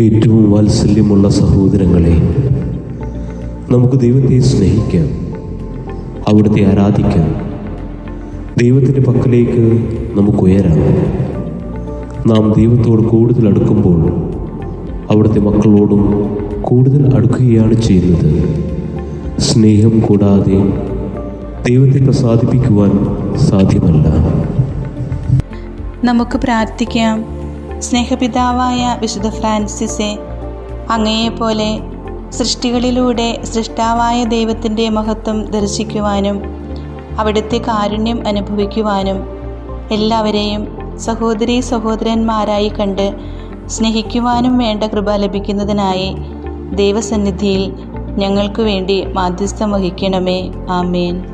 ഏറ്റവും വാത്സല്യമുള്ള സഹോദരങ്ങളെ നമുക്ക് ദൈവത്തെ സ്നേഹിക്കാം അവിടുത്തെ ആരാധിക്കാം. ദൈവത്തിന്റെ പക്കലേക്ക് നമുക്ക് ഉയരാം. നാം ദൈവത്തോട് കൂടുതൽ അടുക്കുമ്പോൾ അവിടുത്തെ മക്കളോടും കൂടുതൽ അടുക്കുകയാണ് ചെയ്യുന്നത്. സ്നേഹം കൂടാതെ ദൈവത്തെ പ്രസാദിപ്പിക്കുവാൻ സാധ്യമല്ല. നമുക്ക് പ്രാർത്ഥിക്കാം. സ്നേഹപിതാവായ വിശുദ്ധ ഫ്രാൻസിസെ അങ്ങയെപ്പോലെ സൃഷ്ടികളിലൂടെ സൃഷ്ടാവായ ദൈവത്തിന്റെ മഹത്വം ദർശിക്കുവാനും അവിടുത്തെ കാരുണ്യം അനുഭവിക്കുവാനും എല്ലാവരെയും സഹോദരീ സഹോദരന്മാരായി കണ്ട് സ്നേഹിക്കുവാനും വേണ്ട കൃപ ലഭിക്കുന്നതിനായി ദൈവസന്നിധിയിൽ ഞങ്ങൾക്കു വേണ്ടി മാധ്യസ്ഥം വഹിക്കണമേ. ആമേൻ.